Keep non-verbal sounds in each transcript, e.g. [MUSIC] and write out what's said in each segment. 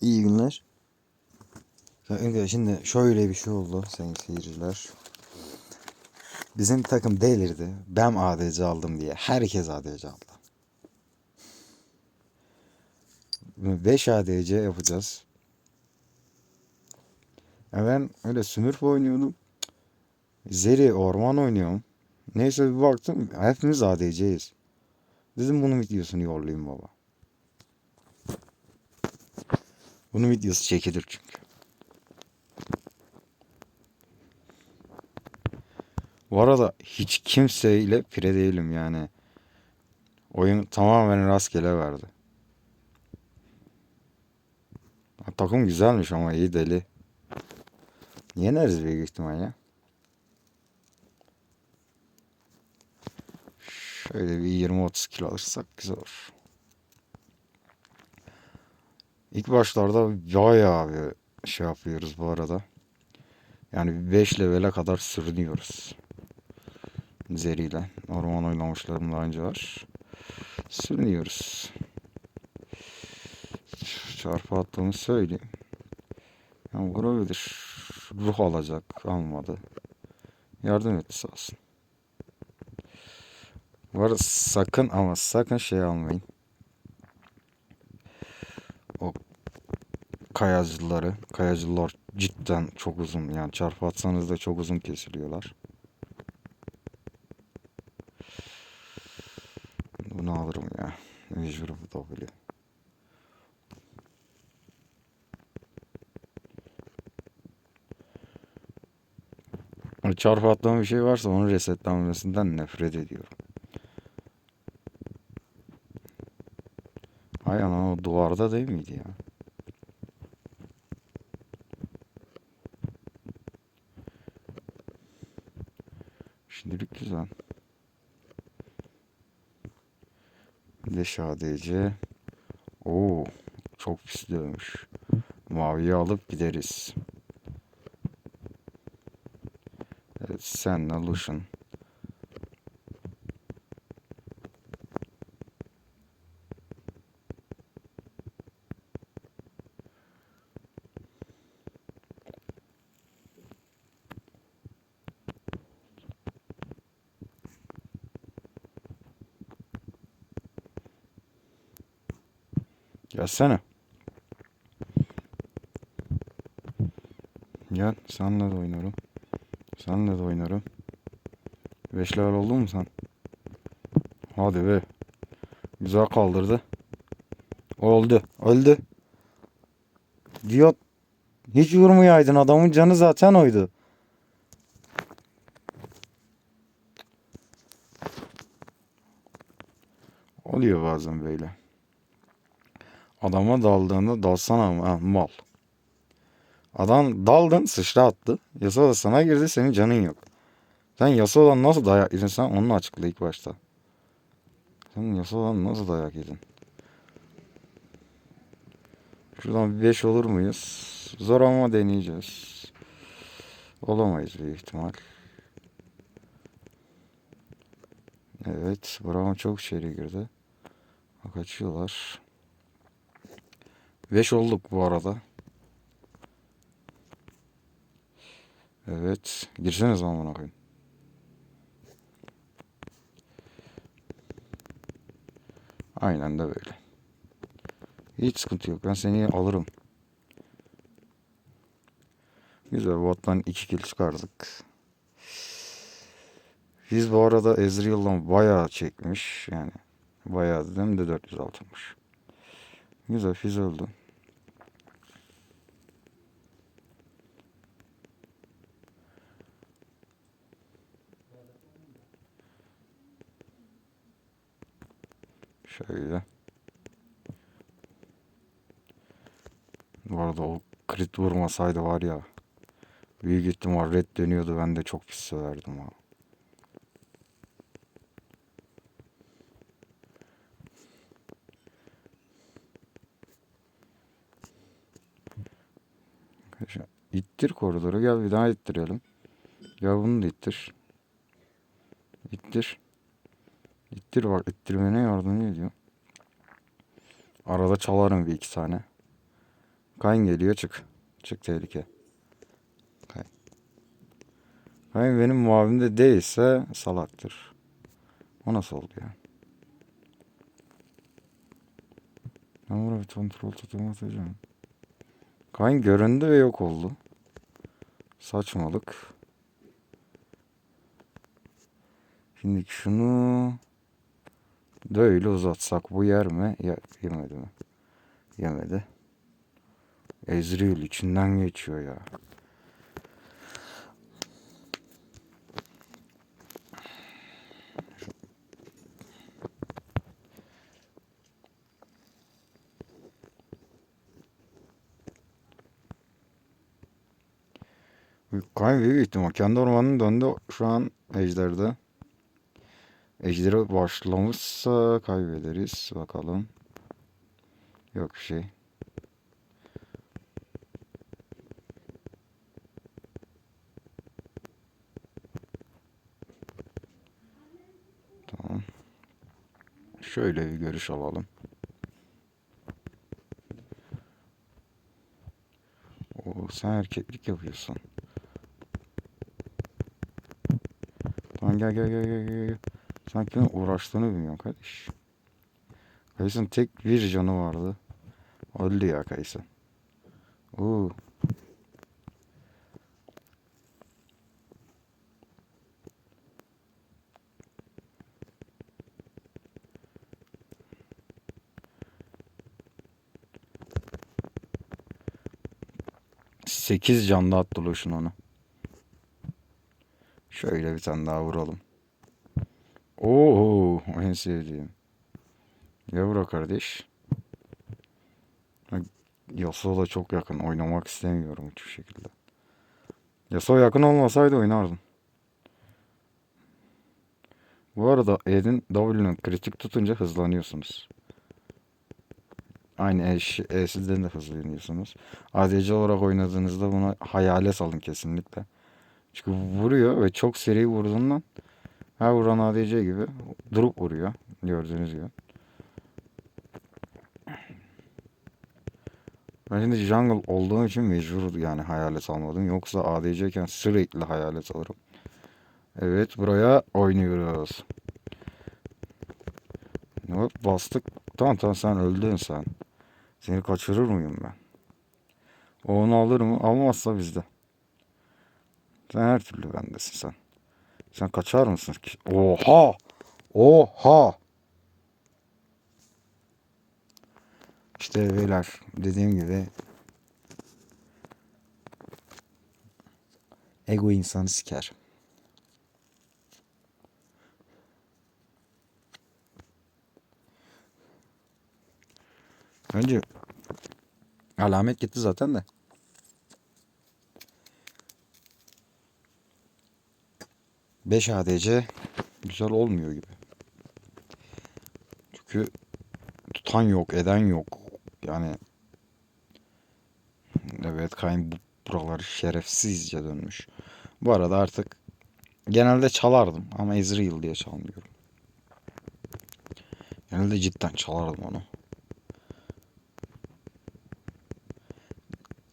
İyi günler. Kanka şimdi şöyle bir şey oldu sayın seyirciler. Bizim takım delirdi. Ben ADC aldım diye. Herkes ADC aldı. 5 ADC yapacağız. Ya ben öyle Smurf oynuyordum. Zeri orman oynuyorum. Neyse bir baktım hepimiz ADC'yiz. Dedim bunun videosunu yollayayım baba. Bunun videosu çekilir çünkü. Bu arada hiç kimseyle pire değilim yani. Oyun tamamen rastgele verdi. Takım güzelmiş ama iyi deli. Yeneriz büyük ihtimal ya. Şöyle bir 20-30 kilo alırsak güzel olur. İlk başlarda bayağı bir şey yapıyoruz bu arada. Yani 5 levele kadar sürünüyoruz. Zeriyle. Orman oynamışlarım daha önce var. Sürünüyoruz. Çarpı attığımı söyleyeyim. Yani vurabilir. Ruh alacak. Almadı. Yardım etti sağ olsun. Arada sakın ama sakın şey almayın. O kayacıları. Kayacılar cidden çok uzun. Yani çarpı atsanız da çok uzun kesiliyorlar. Bunu alırım ya. Mecbur bu W. Çarpı atlama bir şey varsa onun resetlenmesinden nefret ediyorum. Hay ana o duvarda değil miydi ya? Şimdilik güzel. De şadece. Oo, çok pis dövmüş. Maviyi alıp gideriz. Evet, senle Lucian. Gelsene. Gel, senle de oynarım. Senle de oynarım. Beş level oldun mu sen? Hadi be. Güzel kaldırdı. Oldu. Öldü. Diyor. Hiç vurmayaydın. Adamın canı zaten oydu. Oluyor bazen böyle. Adama daldığında dalsana ama mal. Adam daldın sıçra attı. Yasuo da sana girdi senin canın yok. Sen Yasuo'dan nasıl dayak yedin sen onu açıkla ilk başta. Sen Yasuo'dan nasıl dayak yedin? Şuradan bir 5 olur muyuz? Zor ama deneyeceğiz. Olamayız büyük ihtimal. Evet. Bravo çok içeri girdi. Kaçıyorlar. 5 olduk bu arada. Evet. Girsene zaman bana koyayım. Aynen de böyle. Hiç sıkıntı yok. Ben seni alırım. Güzel. Bottan 2 kill çıkardık. Biz bu arada Ezreal'dan bayağı çekmiş. Yani bayağı dedim de 406'mış. Güzel. Fiz öldü. Şöyle. Bu arada o crit vurmasaydı var ya. Büyük ihtimal red dönüyordu. Ben de çok pis söverdim ha. İttir koridoru. Gel bir daha ittirelim. Gel bunu da ittir. İttir. İttir bak ittirmene yardım ediyor. Arada çalarım bir iki tane. Kayın geliyor çık. Çık tehlike. Kay. Kayın benim mavimde değilse salaktır. O nasıl oldu ya? Ben buraya bir kontrol tutumu atacağım. Kayın göründü ve yok oldu. Saçmalık. Şimdi şunu böyle uzatsak bu yer mi? Ya, yemedi mi? Yemedi. Ezreal içinden geçiyor ya. Kay büyük ihtimal. Kendi ormanının döndü şu an ejderde. Ejderi başlamışsa kaybederiz. Bakalım. Yok bir şey. Tamam. Şöyle bir görüş alalım. Oo, sen erkeklik yapıyorsun. Tamam gel gel gel gel gel. Sen kimin uğraştığını bilmiyorum kardeş. Kayısın tek bir canı vardı. Öldü ya Kayısı. Oo. Sekiz canda attı Loş'un onu. Şöyle bir tane daha vuralım. Oo, en sevdiğim. Yavru kardeş. Yasuo da çok yakın. Oynamak istemiyorum hiçbir şekilde. Yasuo yakın olmasaydı oynardım. Bu arada Ed'in W'nun kritik tutunca hızlanıyorsunuz. Aynı E, E'sizden de hızlanıyorsunuz. ADC olarak oynadığınızda buna hayale salın kesinlikle. Çünkü vuruyor ve çok seri vurduğundan her vuran ADC gibi durup vuruyor. Gördüğünüz gibi. Ben şimdi jungle olduğum için mecbur yani hayalet almadım. Yoksa ADC iken sürekli hayalet alırım. Evet buraya oynuyoruz. Hop bastık. Tamam tamam sen öldün sen. Seni kaçırır mıyım ben? O onu alır mı? Almazsa bizde. Sen her türlü bendesin sen. Sen kaçar mısın? Oha! Oha! İşte beyler dediğim gibi ego insanı siker. Önce alamet gitti zaten de. Beş ADC güzel olmuyor gibi. Çünkü tutan yok, eden yok. Yani evet Kayn bu buraları şerefsizce dönmüş. Bu arada artık genelde çalardım ama Ezreal diye çalmıyorum. Genelde cidden çalardım onu.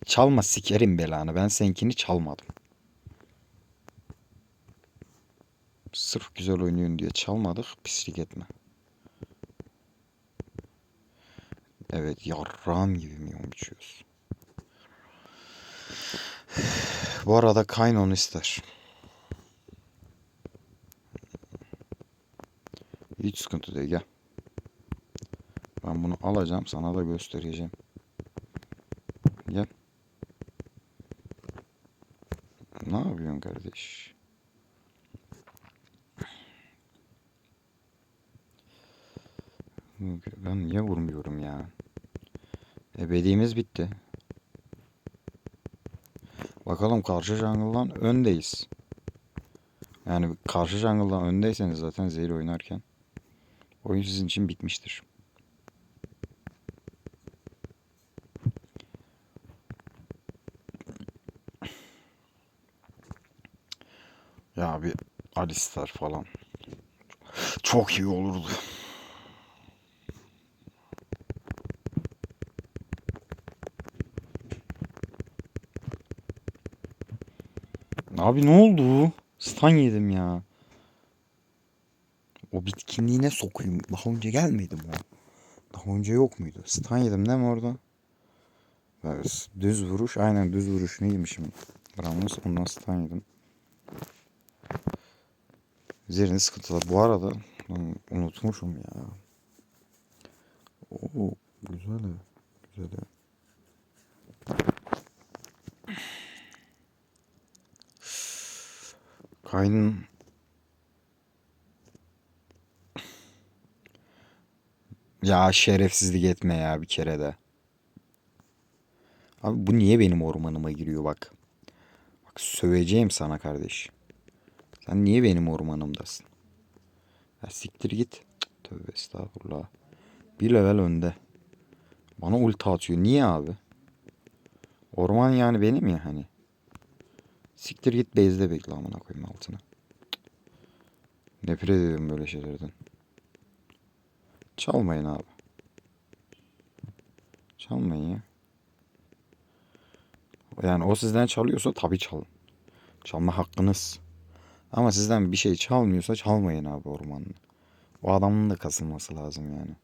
Çalma sikerim belanı. Ben seninkini çalmadım. Sırf güzel oynuyorsun diye çalmadık. Pislik etme. Evet yarram gibi milyon biçiyoruz. Bu arada Kaynon ister. Hiç sıkıntı değil gel. Ben bunu alacağım sana da göstereceğim. Gel. Ne yapıyorsun kardeş? Ben niye vurmuyorum ya? Ebediğimiz bitti. Bakalım karşı jungle'dan öndeyiz. Yani karşı jungle'dan öndeyseniz zaten zehir oynarken oyun sizin için bitmiştir. Ya bir Alistar falan. Çok iyi olurdu. Abi ne oldu? Stun yedim ya. O bitkinliğine sokayım. Daha önce gelmedi mi o? Daha önce yok muydu? Stun yedim değil mi orada? Evet, Düz vuruş. Aynen düz vuruşunu yemişim. Ramos ondan stun yedim. Üzerinde sıkıntılar. Bu arada unutmuşum ya. Oo, güzel. Güzel ev. Kaynın Ya şerefsizlik etme ya bir kere de. Abi bu niye benim ormanıma giriyor bak. Bak söveceğim sana kardeş. Sen niye benim ormanımdasın? Ya siktir git. Tövbe estağfurullah. Bir level önde. Bana ulti atıyor. Niye abi? Orman yani benim ya hani. Siktir git base'de bekle amına koyayım altına. Nefret ediyorum böyle şeylerden. Çalmayın abi. Çalmayın ya. Yani o sizden çalıyorsa tabii çalın. Çalma hakkınız. Ama sizden bir şey çalmıyorsa çalmayın abi ormanını. O adamın da kasılması lazım yani.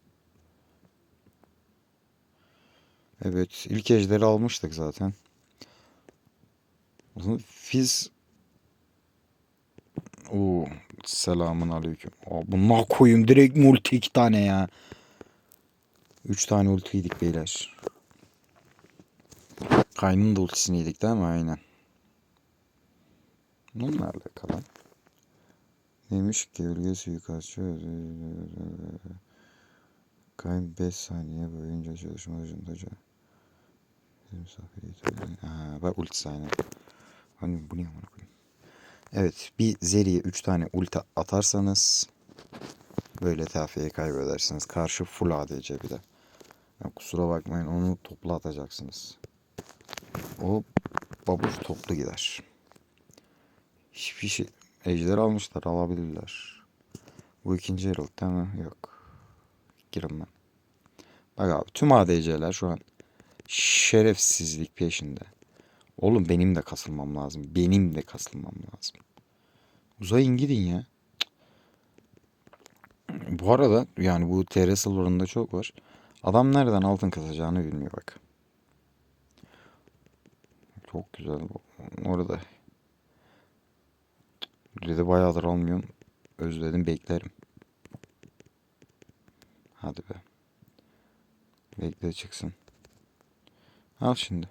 Evet ilk ejderi almıştık zaten. Fiz Oo, selamun aleyküm. Aa, bununla koyayım direkt multi iki tane ya. Üç tane ulti yedik beyler. Kaynın da ultisini yedik değil mi? Aynen. Bununla alakalı. Neymiş gölge suikastçı Kayn 5 saniye boyunca çalışma dışında Ha, bak ultisi aynen. Hani bu ne amına koyayım. Evet bir Zeri'ye 3 tane ulti atarsanız böyle TF'yi kaybedersiniz. Karşı full ADC bir de. Ya kusura bakmayın onu toplu atacaksınız. O babuş toplu gider. Hiçbir şey. Ejder almışlar alabilirler. Bu ikinci Herald değil mi? Yok. Girmem. Bak abi tüm ADC'ler şu an şerefsizlik peşinde. Oğlum benim de kasılmam lazım. Benim de kasılmam lazım. Uzayın gidin ya. Bu arada yani bu TR silver'ında çok var. Adam nereden altın kazacağını bilmiyor bak. Çok güzel. Orada. Red'i bayağıdır almıyorum. Özledim beklerim. Hadi be. Bekle çıksın. Al şimdi.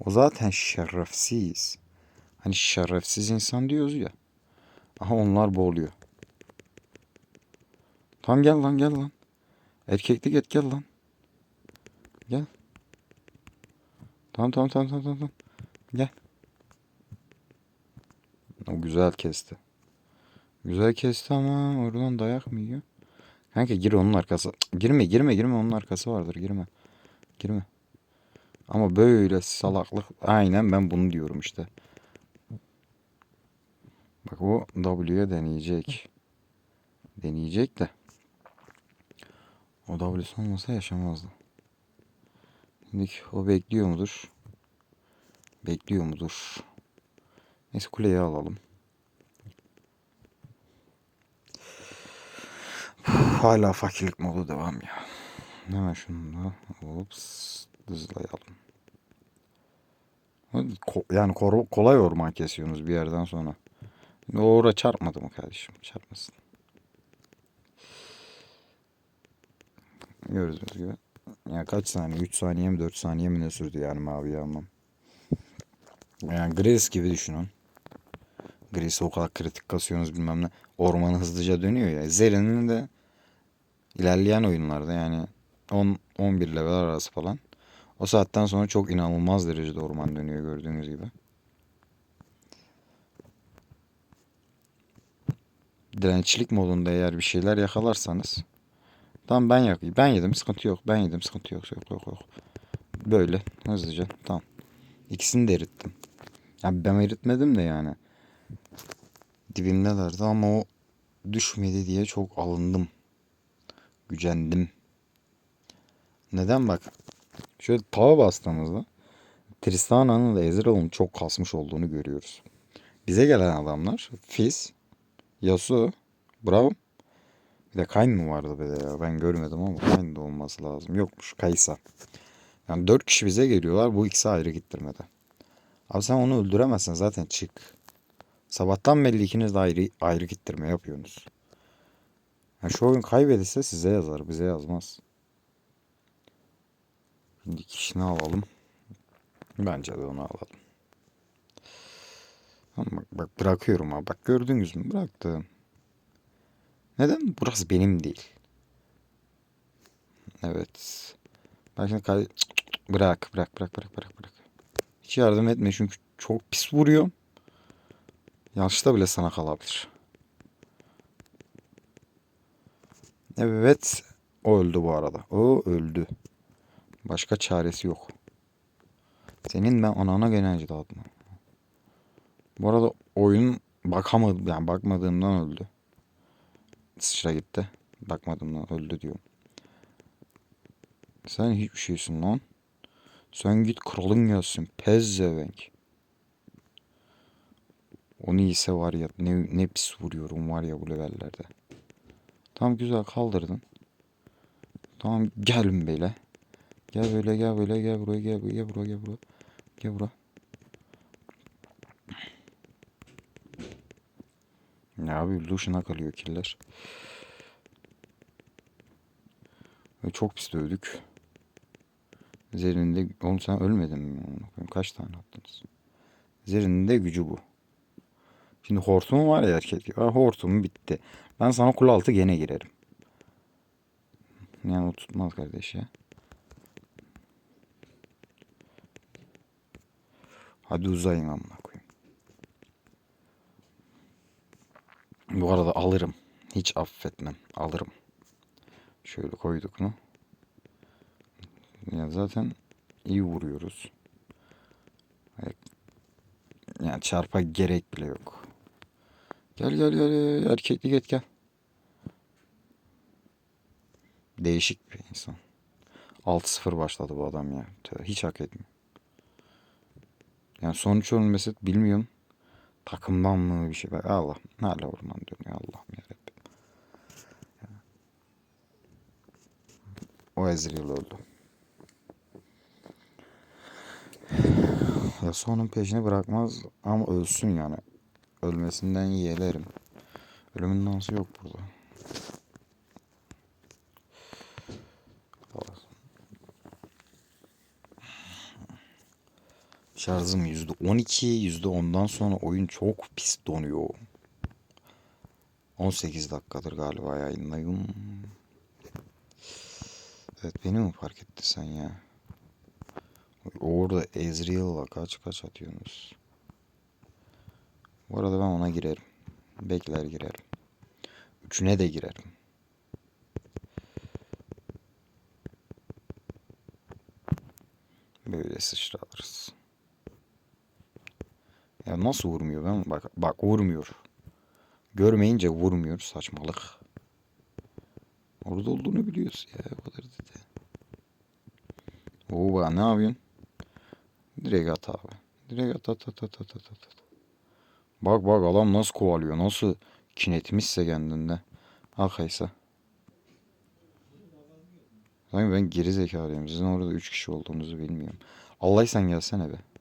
O zaten şerefsiz. Hani şerefsiz insan diyoruz ya. Aha onlar boğuluyor. Tam gel lan gel lan. Erkeklik et gel lan. Gel. Tamam tamam tamam tamam tamam. Gel. O güzel kesti. Güzel kesti ama oradan dayak mı yiyor? Kanka gir onun arkası. Girme girme girme onun arkası vardır girme. Girme. Ama böyle salaklık aynen ben bunu diyorum işte. Bak o W'ye deneyecek. Deneyecek de. O W'si olmasa yaşamazdı. Şimdi o bekliyor mudur? Bekliyor mudur? Neyse kuleyi alalım. Hala fakirlik modu devam ya. Hemen şunu da ops hızlayalım. Yani kolay orman kesiyorsunuz bir yerden sonra. Doğru çarpmadı mı kardeşim? Çarpmasın. Gördüğünüz gibi. Ya kaç saniye? 3 saniye mi 4 saniye mi ne sürdü yani mavi almam. Yani Gris gibi düşünün. Gris'i o kadar kritik kasıyorsunuz bilmem ne. Ormanı hızlıca dönüyor ya. Zeri'nin de ilerleyen oyunlarda yani 10 11 level arası falan. O saatten sonra çok inanılmaz derecede orman dönüyor gördüğünüz gibi. Dirençlik modunda eğer bir şeyler yakalarsanız Tamam ben yak ben yedim sıkıntı yok. Ben yedim sıkıntı yok. Yok yok yok. Böyle hızlıca tamam. İkisini de erittim. Ya ben eritmedim de yani. Dibimdelerdi ama o düşmedi diye çok alındım. Gücendim. Neden bak? Şöyle tava bastığımızda Tristana'nın da Ezreal'ın çok kasmış olduğunu görüyoruz. Bize gelen adamlar Fizz, Yasuo, Braum. Bir de Kayn mı vardı bir de ya? Ben görmedim ama Kayn de olması lazım. Yokmuş Kaysa. Yani dört kişi bize geliyorlar. Bu ikisi ayrı gittirmedi. Abi sen onu öldüremezsin zaten çık. Sabahtan belli ikiniz de ayrı, ayrı gittirme yapıyorsunuz. Yani şu oyun kaybedilse size yazar. Bize yazmaz. Şimdi kişini alalım. Bence de onu alalım. Ama bak, bak bırakıyorum ha. Bak gördünüz mü? Bıraktım. Neden? Burası benim değil. Evet. Bak şimdi cık. bırak bırak bırak bırak bırak bırak. Hiç yardım etme çünkü çok pis vuruyor. Yanlışta bile sana kalabilir. Evet. O öldü bu arada. O öldü. Başka çaresi yok. Senin ben anana genelci dağıtma. Bu arada oyun bakamadım yani bakmadığımdan öldü. Sıçra gitti. Bakmadığımdan öldü diyorum. Sen hiçbir şeysin lan. Sen git kralın gelsin. Pezzevenk. Onu ise var ya ne, ne pis vuruyorum var ya bu levellerde. Tamam güzel kaldırdın. Tamam gelin böyle. Gel böyle gel böyle gel buraya gel buraya gel buraya gel buraya. Gel buraya. Ne abi Lucian'a kalıyor killer. Ve çok pis dövdük. Zerrin'de oğlum sen ölmedin mi? Kaç tane attınız? Zerrin'in de gücü bu. Şimdi hortum var ya erkek. Hortum bitti. Ben sana kule altı gene girerim. Yani o tutmaz kardeş ya. Hadi uzayın amına koyayım. Bu arada alırım. Hiç affetmem. Alırım. Şöyle koyduk mu? Ya zaten iyi vuruyoruz. Yani çarpa gerek bile yok. Gel gel gel erkeklik et gel. Değişik bir insan. 6-0 başladı bu adam ya. Hiç hak etmiyor. Yani sonuç ölmesi bilmiyorum. Takımdan mı bir şey. Bak Allah. Hala orman dönüyor Allah'ım yarabbim. O Ezreal öldü. Ya sonun peşini bırakmaz ama ölsün yani. Ölmesinden yeğlerim. Ölümün dansı yok burada. Şarjım %12, %10'dan sonra oyun çok pis donuyor. 18 dakikadır galiba yayındayım. Evet beni mi fark etti sen ya? Orada Ezreal'la kaç kaç atıyorsunuz? Bu arada ben ona girerim. Bekler girerim. Üçüne de girerim. Böyle sıçra alırız. Ya nasıl vurmuyor ben bak bak vurmuyor. Görmeyince vurmuyor saçmalık. Orada olduğunu biliyoruz ya o kadar dedi. Oo bak ne yapıyorsun? Direkt at abi. Direkt at at at at at at at. Bak bak adam nasıl kovalıyor. Nasıl kinetmişse kendinde. Al Kaysa. Sanki ben geri zekalıyım. Sizin orada 3 kişi olduğunuzu bilmiyorum. Allah sen gelsene be.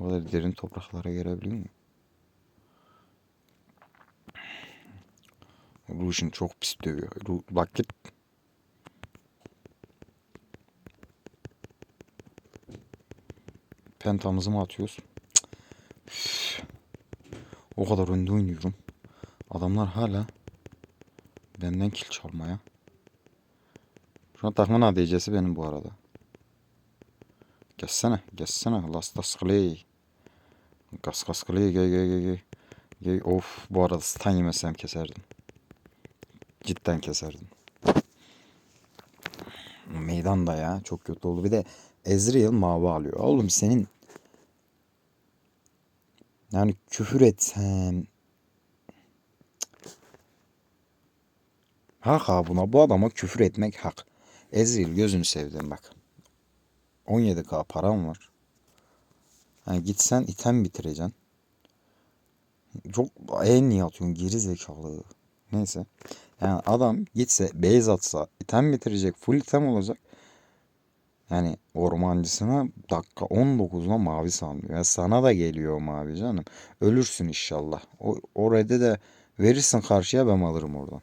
O kadar derin topraklara gelebiliyor muyum? Ruşin çok pis dövüyor. Ru bak git. Pentamızı mı atıyoruz? O kadar önde oynuyorum. Adamlar hala benden kill çalmaya. Şu an takımın ADC'si benim bu arada. Geçsene, geçsene. Lastas Clay. Gas gas Clay, gel gel gel gel. Gel, Of bu arada stun yemesem keserdim. Cidden keserdim. Meydan da ya çok kötü oldu. Bir de Ezreal mavi alıyor. Oğlum senin yani küfür etsem Hak ha buna bu adama küfür etmek hak. Ezreal gözünü sevdim bak. 17k param var. Yani gitsen item bitireceksin. Çok en niye atıyorsun geri zekalı. Neyse. Yani adam gitse base atsa item bitirecek full item olacak. Yani ormancısına dakika 19'la mavi sanmıyor. Ya sana da geliyor mavi canım. Ölürsün inşallah. O, o de verirsin karşıya ben alırım oradan.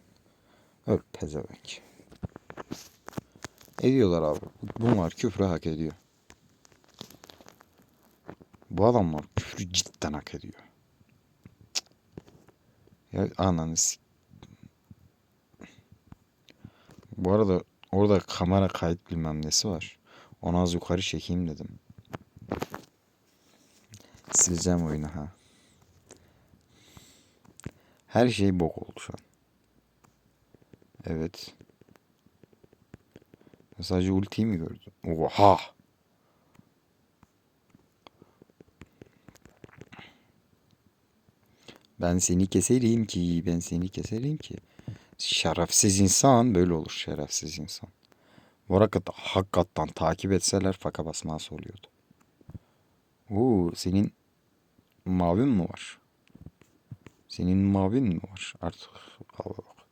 Öl pezevenk. Ediyorlar abi. Bunlar küfrü hak ediyor. Bu adamlar küfrü cidden hak ediyor. Ya ananı Bu arada orada kamera kayıt bilmem nesi var. Onu az yukarı çekeyim dedim. Sileceğim oyunu ha. Her şey bok oldu şu an. Evet. Sadece ultiyi mi gördün? Oha! Ben seni keserim ki, ben seni keserim ki. Şerefsiz insan böyle olur şerefsiz insan. Arada hakikaten takip etseler faka basması oluyordu. Oo, senin mavin mi var? Senin mavin mi var? Artık al bak.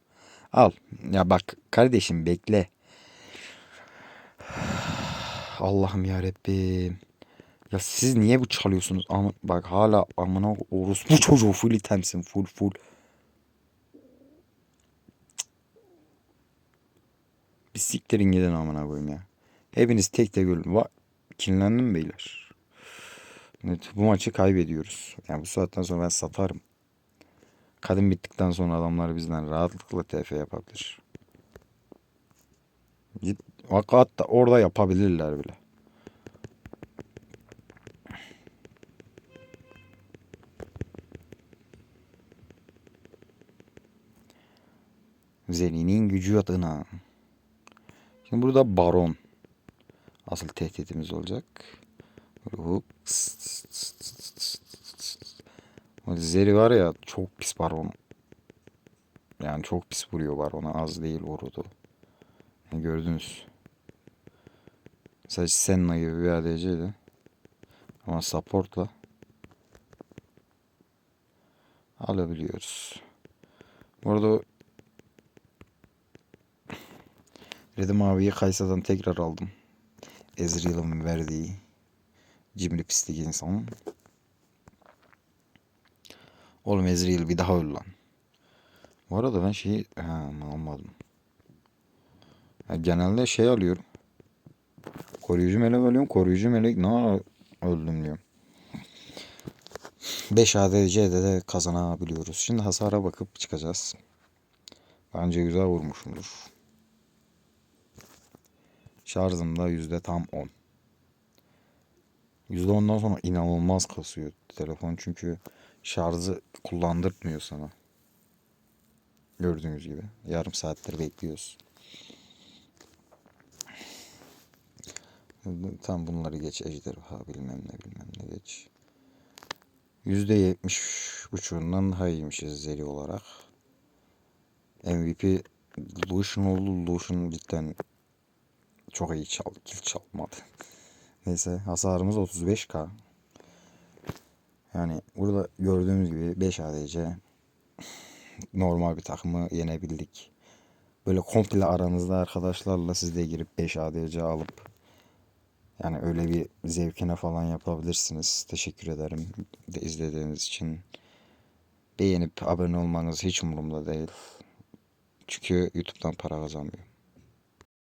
Al. Ya bak kardeşim bekle. [SIGHS] Allah'ım ya Rabbim. Ya siz niye bu çalıyorsunuz? Ama bak hala amına orospu çocuğu full itemsin full full. Bir siktirin gidin amına koyayım ya. Hepiniz tek tek ölün. Va kinlendim beyler? Evet, bu maçı kaybediyoruz. Yani bu saatten sonra ben satarım. Kadın bittikten sonra adamlar bizden rahatlıkla TF yapabilir. Git, hatta orada yapabilirler bile. Zeli'nin gücü adına. Şimdi burada Baron. Asıl tehditimiz olacak. Zeri var ya çok pis Baron. Yani çok pis vuruyor Baron'a. Az değil vurdu. Yani gördünüz. Sadece Senna gibi bir ADC'ydi. Ama supportla alabiliyoruz. Bu arada Redim abiyi Kaysa'dan tekrar aldım. Ezreal'ın verdiği cimri pislik insan. Oğlum Ezreal bir daha öl lan. Bu arada ben şeyi ha, almadım. Ya genelde şey alıyorum. Koruyucu melek alıyorum. Koruyucu melek ne ara öldüm diyorum. 5 ADC'de de kazanabiliyoruz. Şimdi hasara bakıp çıkacağız. Bence güzel vurmuşumdur. Şarjım da yüzde tam 10. Yüzde ondan sonra inanılmaz kasıyor telefon çünkü şarjı kullandırmıyor sana. Gördüğünüz gibi. Yarım saattir bekliyoruz. Tam bunları geç ejderha bilmem ne bilmem ne geç. Yüzde yetmiş buçuğundan daha iyiymişiz zeri olarak. MVP Lucian oldu. Lucian cidden çok iyi çaldı. Kill çalmadı. [LAUGHS] Neyse hasarımız 35k. Yani burada gördüğümüz gibi 5 ADC normal bir takımı yenebildik. Böyle komple aranızda arkadaşlarla siz de girip 5 ADC alıp yani öyle bir zevkine falan yapabilirsiniz. Teşekkür ederim de izlediğiniz için. Beğenip abone olmanız hiç umurumda değil. Çünkü YouTube'dan para kazanmıyorum.